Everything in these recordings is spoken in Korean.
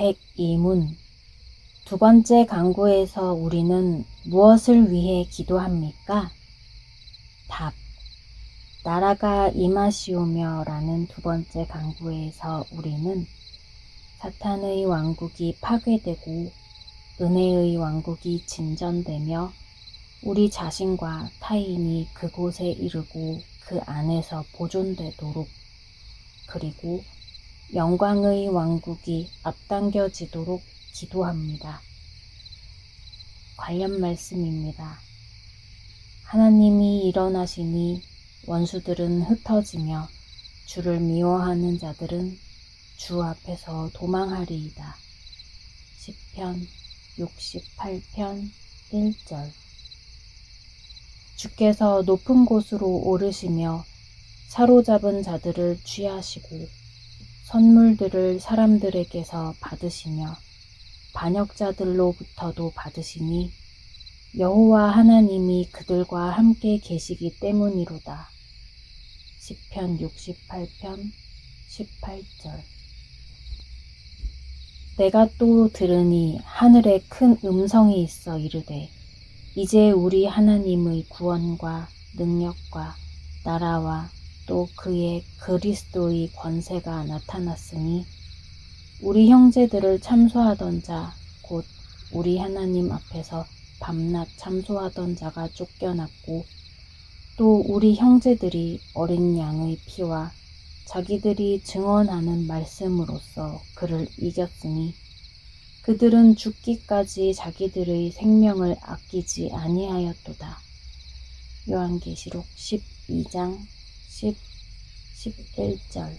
102문 두 번째 강구에서 우리는 무엇을 위해 기도합니까? 답. 나라가 임하시오며 라는 두 번째 강구에서 우리는 사탄의 왕국이 파괴되고 은혜의 왕국이 진전되며 우리 자신과 타인이 그곳에 이르고 그 안에서 보존되도록 그리고 영광의 왕국이 앞당겨지도록 기도합니다. 관련 말씀입니다. 하나님이 일어나시니 원수들은 흩어지며 주를 미워하는 자들은 주 앞에서 도망하리이다. 10편 68편 1절 주께서 높은 곳으로 오르시며 사로잡은 자들을 취하시고 선물들을 사람들에게서 받으시며 반역자들로부터도 받으시니 여호와 하나님이 그들과 함께 계시기 때문이로다. 10편 68편 18절 내가 또 들으니 하늘에 큰 음성이 있어 이르되 이제 우리 하나님의 구원과 능력과 나라와 또 그의 그리스도의 권세가 나타났으니 우리 형제들을 참소하던 자, 곧 우리 하나님 앞에서 밤낮 참소하던 자가 쫓겨났고, 또 우리 형제들이 어린 양의 피와 자기들이 증언하는 말씀으로써 그를 이겼으니, 그들은 죽기까지 자기들의 생명을 아끼지 아니하였도다. 요한계시록 12장 10, 11절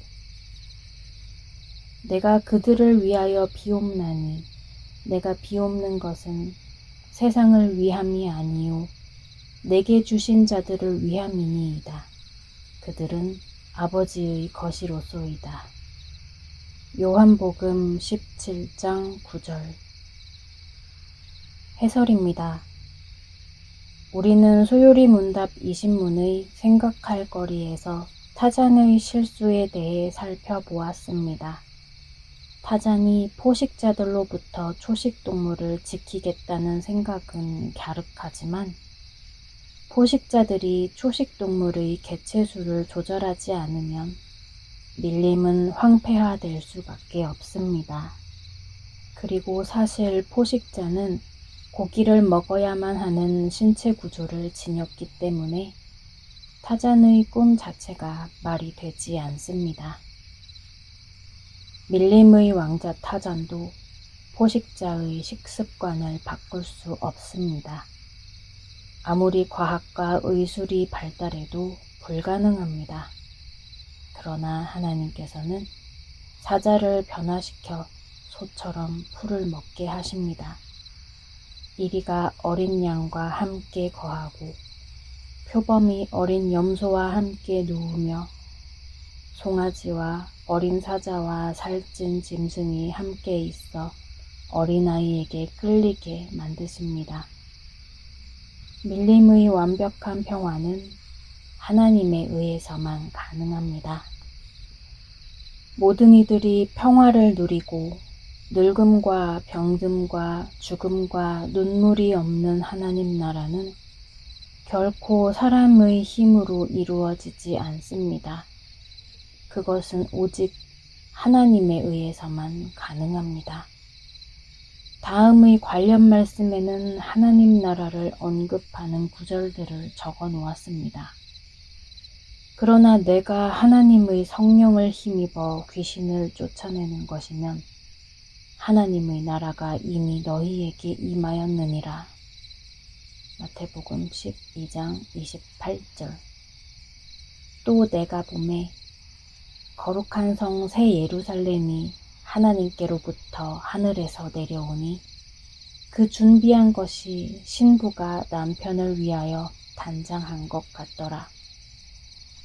내가 그들을 위하여 비옵나니 내가 비옵는 것은 세상을 위함이 아니요 내게 주신 자들을 위함이니이다. 그들은 아버지의 것이로소이다. 요한복음 17장 9절 해설입니다. 우리는 소요리 문답 20문의 생각할 거리에서 타잔의 실수에 대해 살펴보았습니다. 타잔이 포식자들로부터 초식동물을 지키겠다는 생각은 갸륵하지만 포식자들이 초식동물의 개체수를 조절하지 않으면 밀림은 황폐화될 수밖에 없습니다. 그리고 사실 포식자는 고기를 먹어야만 하는 신체 구조를 지녔기 때문에 타잔의 꿈 자체가 말이 되지 않습니다. 밀림의 왕자 타잔도 포식자의 식습관을 바꿀 수 없습니다. 아무리 과학과 의술이 발달해도 불가능합니다. 그러나 하나님께서는 사자를 변화시켜 소처럼 풀을 먹게 하십니다. 이리가 어린 양과 함께 거하고 표범이 어린 염소와 함께 누우며 송아지와 어린 사자와 살찐 짐승이 함께 있어 어린아이에게 끌리게 만드십니다. 밀림의 완벽한 평화는 하나님에 의해서만 가능합니다. 모든 이들이 평화를 누리고 늙음과 병듦과 죽음과 눈물이 없는 하나님 나라는 결코 사람의 힘으로 이루어지지 않습니다. 그것은 오직 하나님에 의해서만 가능합니다. 다음의 관련 말씀에는 하나님 나라를 언급하는 구절들을 적어 놓았습니다. 그러나 내가 하나님의 성령을 힘입어 귀신을 쫓아내는 것이면 하나님의 나라가 이미 너희에게 임하였느니라. 마태복음 12장 28절. 또 내가 봄에 거룩한 성 새 예루살렘이 하나님께로부터 하늘에서 내려오니 그 준비한 것이 신부가 남편을 위하여 단장한 것 같더라.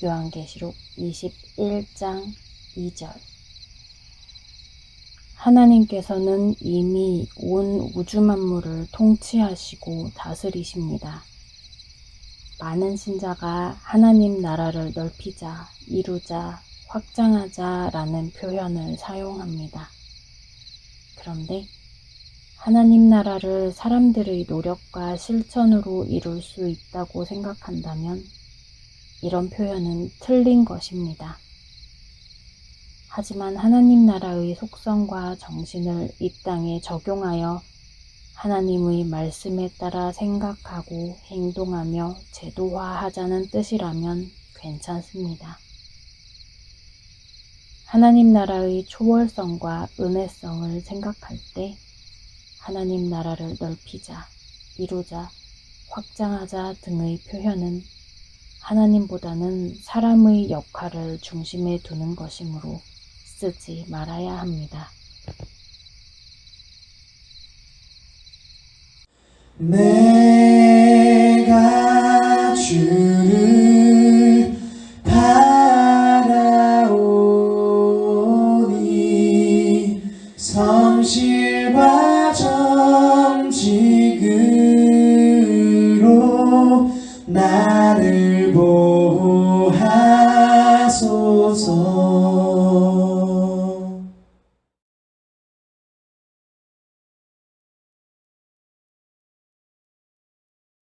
요한계시록 21장 2절 하나님께서는 이미 온 우주 만물을 통치하시고 다스리십니다. 많은 신자가 하나님 나라를 넓히자, 이루자, 확장하자 라는 표현을 사용합니다. 그런데 하나님 나라를 사람들의 노력과 실천으로 이룰 수 있다고 생각한다면 이런 표현은 틀린 것입니다. 하지만 하나님 나라의 속성과 정신을 이 땅에 적용하여 하나님의 말씀에 따라 생각하고 행동하며 제도화하자는 뜻이라면 괜찮습니다. 하나님 나라의 초월성과 은혜성을 생각할 때 하나님 나라를 넓히자, 이루자, 확장하자 등의 표현은 하나님보다는 사람의 역할을 중심에 두는 것이므로 쓰지 말아야 합니다. 내가 주를 바라오니